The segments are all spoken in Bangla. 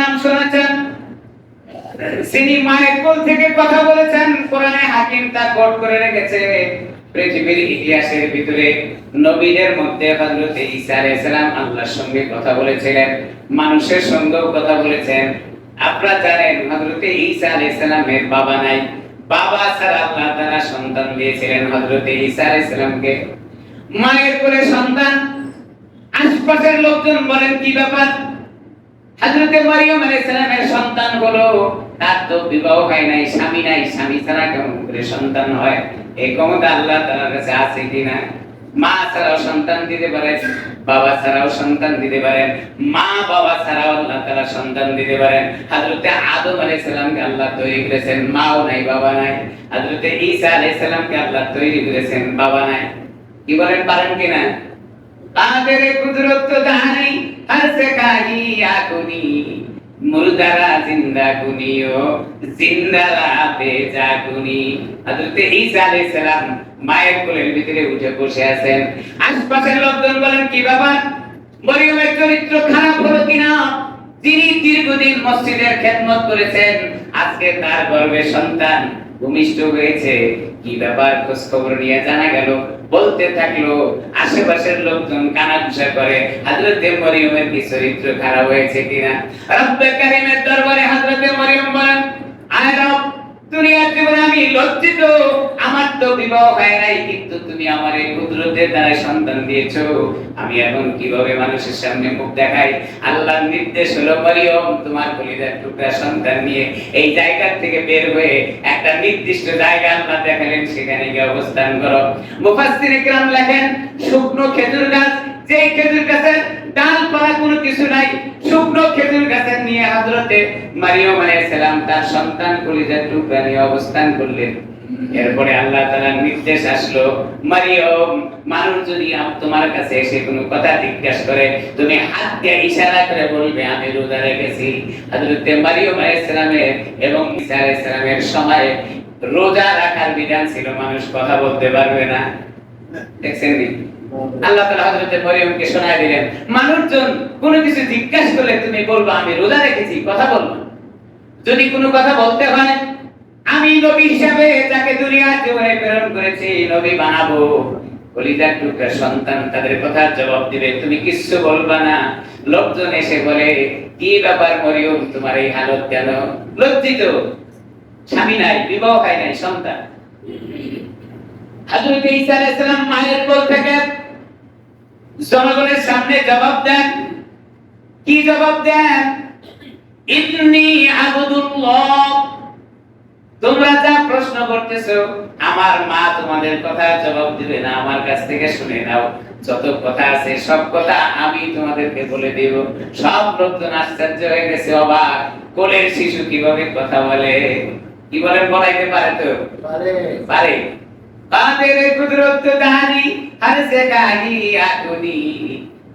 নাম তিনি কোল থেকে কথা বলেছেন হাকিম তা করে রেখেছে। ইতিহাসের ভিতরে মধ্যে আল্লাহর সঙ্গে কথা বলেছিলেন, মানুষের সঙ্গেও কথা বলেছেন। আপনারা জানেন, হযরত ঈসা আলাইহিস সালামের বাবা নাই। বাবা ছাড়া আল্লাহ তাআলা সন্তান দিয়েছিলেন হযরত ঈসা আলাইহিস সালামকে। মায়ের কোলে সন্তান, আশপাশের লোকজন বলেন, কি ব্যাপার? হযরতে মারিয়াম আলাইহিস সালামের সন্তান হলো। তার তো বিবাহ হয় নাই, স্বামী নাই। স্বামী ছাড়া কেমন করে সন্তান হয়? এই ক্ষমতা আল্লাহ তাআলার কাছে আছে কিনা? মা ছাড়াও সন্তান দিতে পারেন, বাবা ছাড়াও সন্তান দিতে পারেন, মা, বাবা ছাড়াও আল্লাহ তাআলা সন্তান দিতে পারেন। হযরতে আদম আলাইহিস সালামকে আল্লাহ তৈরি করেছেন, মাও নাই, বাবা নাই। হযরতে ঈসা আলাইহিস সালামকে আল্লাহ তৈরি করেছেন, বাবা নাই। কি বলেন পারেন কিনা? কাদের কুদরত দানি হর সে মায়ের কোলের ভিতরে উঠে বসে আছেন। আশপাশের লোকজন বলেন, কি বাবা মরিয়মের চরিত্র খারাপ হলো কিনা? তিনি দীর্ঘদিন মসজিদের খেদমত করেছেন, আজকে তার গর্ভে সন্তান। ভূমিষ্ঠ হয়েছে। কি ব্যাপার? খোঁজ খবর নিয়ে জানা গেল, বলতে থাকল, আশেপাশের লোকজন কানাঘুষা করে, হাজরতে মরিয়মের কি চরিত্র খারাপ হয়েছে কিনা? রব্বে কারিমের দরবারে হাজরতে মরিয়ম বলেন, আয় রব, দুনিয়ার জীবনে আমি লজ্জিত তো বিবাহ হয় নাই, কিন্তু তুমি আমার এই কুদরতের দ্বারা সন্তান দিয়েছ। আমি এখন কীভাবে মানুষের সামনে মুখ দেখাই? আল্লাহর নির্দেশ হলো মরিয়ম, তোমার টুকরা সন্তান নিয়ে এই জায়গা থেকে বের হয়ে একটা নির্দিষ্ট জায়গা আল্লাহ দেখালেন, সেখানে গিয়ে অবস্থান করো। মুফাসসির ইকরাম লেখেন, শুকনো খেজুর গাছ যে খেজুর গাছের ডালপালা কোনো কিছু নাই, শুকনো খেজুর নিয়ে হযরতে মারিয়াম আলাইহিস সালাম তার সন্তান কলিজার টুকরা নিয়ে অবস্থান করলেন। এরপরে আল্লাহ তাআলার নির্দেশ আসলো, মারিয়াম, মানুষ যদি তোমার কাছে এসে কোনো কথা জিজ্ঞাসা করে, তুমি হাত দিয়ে ইশারা করে বলবে, আমি রোজা রেখেছি। হযরতে মারিয়াম আলাইহিস সালামের এবং ঈসা আলাইহিস সালামের সময় রোজা রাখার বিধান ছিল, মানুষ কথা বলতে পারবে না। দেখছেন আল্লাহ তাআলা হযরতে দিলেন, মানুষজন কোনো কিছু জিজ্ঞাসা করলে তুমি বলবা, আমি রোজা রেখেছি, কথা বলবা। যদি কোনো কথা বলতে হয় নবী হিসাবে যাকে দুনিয়ার জীবনে প্রেরণ করেছি, নবী বানাবো। কলিজার টুকরা সন্তান তাদের কথার জবাব দিবে, তুমি কিচ্ছু বলবা না। লোকজন এসে বলে, কি ব্যাপার মরিয়ম, তোমার এই হালত কেন? লজ্জিত। স্বামী নাই, বিবাহ হয় নাই, সন্তান। হযরত ঈসা আলাইহিস সালাম মায়ের কোল থেকে জনগণের সামনে জবাব দেন। কি জবাব দেন? ইন্নী আবুদুল্লাহ তোমরা যা প্রশ্ন করতেছো আমার মা তোমাদের কথা জবাব দিবে না আমার কাছ থেকে শুনে নাও। যত কথা আছে সব কথা আমি তোমাদেরকে বলে দেব। সব লোকজন আশ্চর্য হয়ে গেছে অবাক। কোলের শিশু কীভাবে কথা বলে? কি বলেন বলাইতে পারে তো? পারে। পারে। কাদের কুদরত দানি? হর সে কাহি আকুনি।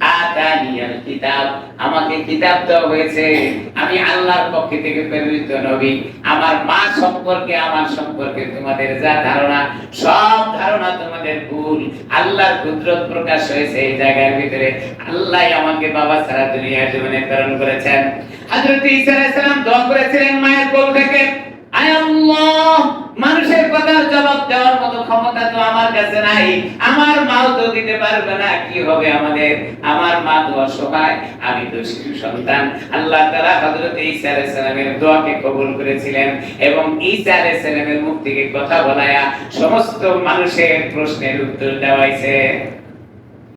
আতানিয়াল কিতাব। আমাকে কিতাব দেওয়া হয়েছে। আমি আল্লাহর পক্ষ থেকে প্রেরিত নবী। আমার মা সম্পর্কে, আমার সম্পর্কে তোমাদের যা ধারণা, সব ধারণা তোমাদের ভুল। আল্লাহর কুদরত প্রকাশ হয়েছে এই জায়গার ভিতরে। আল্লাহ আমাকে বাবা সারা দুনিয়ার জীবনে প্রেরণ করেছেন। হযরত ঈসা দোয়া করেছিলেন মায়ের কোল থেকে আয় আল্লাহ মানুষের কথার জবাব দেওয়ার মতো ক্ষমতা তো আমার কাছে নাই। আমার মাও তো দিতে পারবে না, কি হবে আমাদের? আমার মা তো অসহায়, আমি তো শিশু সন্তান। আল্লাহ তাআলা হযরত ঈসা আলাইহিস সালামের দোয়াকে কবুল করেছিলেন এবং ঈসা আলাইহিস সালামের মুখ থেকে কথা বলায়া সমস্ত মানুষের প্রশ্নের উত্তর দেওয়াইছে।